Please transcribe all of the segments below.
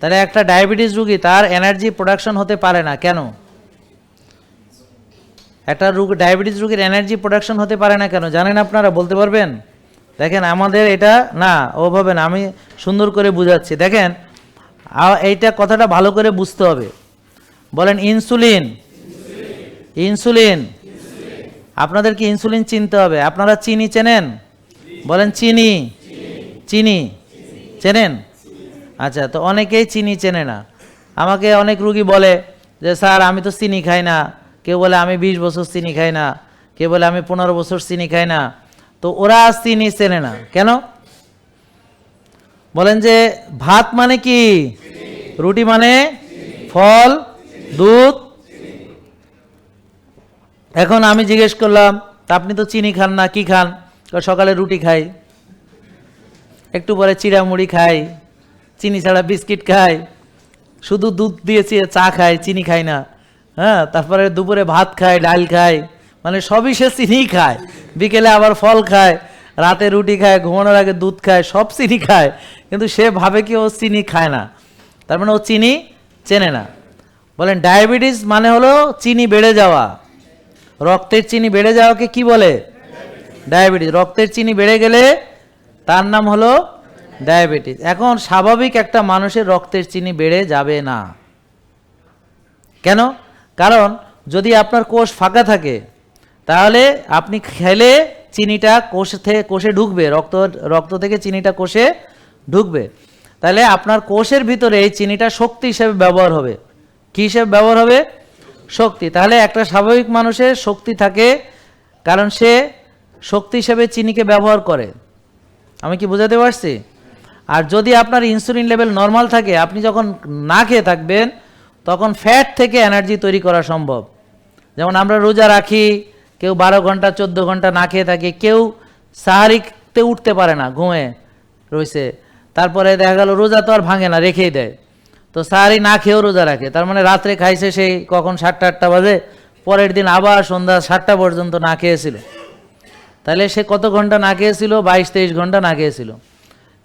তাহলে একটা ডায়াবেটিস রুগী তার এনার্জি প্রোডাকশন হতে পারে না, কেন? একটা রোগ, ডায়াবেটিস রোগীর এনার্জি প্রোডাকশন হতে পারে না কেন? জানেন আপনারা, বলতে পারবেন? দেখেন, আমাদের এটা, না ওভাবে না, আমি সুন্দর করে বুঝাচ্ছি। দেখেন এইটা কথাটা ভালো করে বুঝতে হবে। বলেন, ইনসুলিন। ইনসুলিন। আপনাদের কি ইনসুলিন চিনতে হবে? আপনারা চিনি চেনেন? বলেন, চিনি। চিনি। চেনেন? আচ্ছা তো অনেকেই চিনি চেনে না। আমাকে অনেক রুগী বলে যে, স্যার, আমি তো চিনি খাই না। কেউ বলে, আমি বিশ বছর চিনি খাই না। কেউ বলে, আমি পনেরো বছর চিনি খাই না। তো ওরা চিনি চেনে না। কেন? বলেন যে, ভাত মানে কি? রুটি মানে ফল, দুধ। এখন আমি জিজ্ঞেস করলাম, তা আপনি তো চিনি খান না, কি খান? সকালে রুটি খাই। একটু পরে চিড়া মুড়ি খাই। চিনি ছাড়া বিস্কিট খাই। শুধু দুধ দিয়েছি, চা খাই, চিনি খাই না। হ্যাঁ তারপরে দুপুরে ভাত খায় ডাল খায় মানে সবই সে চিনি খায়। বিকেলে আবার ফল খায়, রাতে রুটি খায়, ঘুমানোর আগে দুধ খায়, সব চিনি খায়। কিন্তু সে ভাবে কি ও চিনি খায় না। তার মানে ও চিনি চেনে না। বলেন, ডায়াবেটিস মানে হলো চিনি বেড়ে যাওয়া। রক্তের চিনি বেড়ে যাওয়াকে কি বলে? ডায়াবেটিস। রক্তের চিনি বেড়ে গেলে তার নাম হলো ডায়াবেটিস। এখন স্বাভাবিক একটা মানুষের রক্তের চিনি বেড়ে যাবে না। কেন? কারণ যদি আপনার কোষ ফাঁকা থাকে, তাহলে আপনি খেলে চিনিটা কোষ থেকে কোষে ঢুকবে, রক্ত রক্ত থেকে চিনিটা কোষে ঢুকবে। তাহলে আপনার কোষের ভিতরে এই চিনিটা শক্তি হিসেবে ব্যবহার হবে। কী হিসেবে ব্যবহার হবে? শক্তি। তাহলে একটা স্বাভাবিক মানুষের শক্তি থাকে, কারণ সে শক্তি হিসেবে চিনিকে ব্যবহার করে। আমি কি বোঝাতে পারছি? আর যদি আপনার ইনসুলিন লেভেল নর্মাল থাকে, আপনি যখন না খেয়ে থাকবেন, তখন ফ্যাট থেকে এনার্জি তৈরি করা সম্ভব। যেমন আমরা রোজা রাখি, কেউ বারো ঘণ্টা, চোদ্দ ঘণ্টা না খেয়ে থাকে, কেউ সাহারিতে উঠতে পারে না, ঘুমে রয়েছে। তারপরে দেখা গেল রোজা তো আর ভাঙে না, রেখেই দেয়। তো সাহারি না খেয়েও রোজা রাখে। তার মানে রাত্রে খাইছে সেই কখন সাতটা, আটটা বাজে, পরের দিন আবার সন্ধ্যা সাতটা পর্যন্ত না খেয়েছিল। তাহলে সে কত ঘণ্টা না খেয়েছিল? বাইশ, তেইশ ঘণ্টা না খেয়েছিল।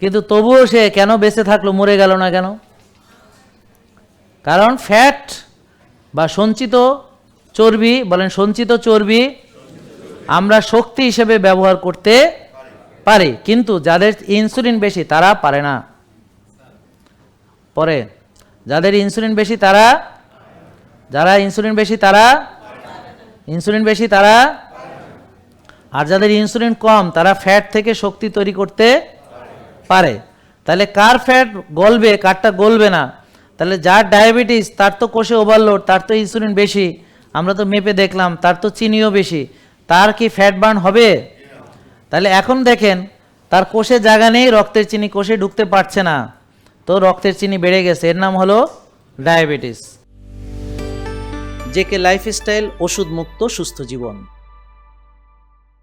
কিন্তু তবুও সে কেন বেঁচে থাকল, মরে গেল না কেন? কারণ ফ্যাট বা সঞ্চিত চর্বি, বলেন সঞ্চিত চর্বি আমরা শক্তি হিসেবে ব্যবহার করতে পারি, কিন্তু যাদের ইনসুলিন বেশি তারা পারে না। পরে, যাদের ইনসুলিন বেশি তারা, যারা ইনসুলিন বেশি তারা ইনসুলিন বেশি তারা, আর যাদের ইনসুলিন কম তারা ফ্যাট থেকে শক্তি তৈরি করতে পারে। তাহলে কার ফ্যাট গলবে? কারটা গলবে না। তাহলে যার ডায়াবেটিস তার তো কোষে ওভারলোড তার তো ইনসুলিন বেশি। আমরা তো মেপে দেখলাম, তার তো চিনিও বেশি। তার কি ফ্যাট বার্ন হবে? তাহলে এখন দেখেন, তার কোষে জায়গা নেই, রক্তের চিনি কোষে ঢুকতে পারছে না। তো রক্তের চিনি বেড়ে গেছে। এর নাম হলো ডায়াবেটিস জেকে লাইফস্টাইল ওষুধ মুক্ত সুস্থ জীবন।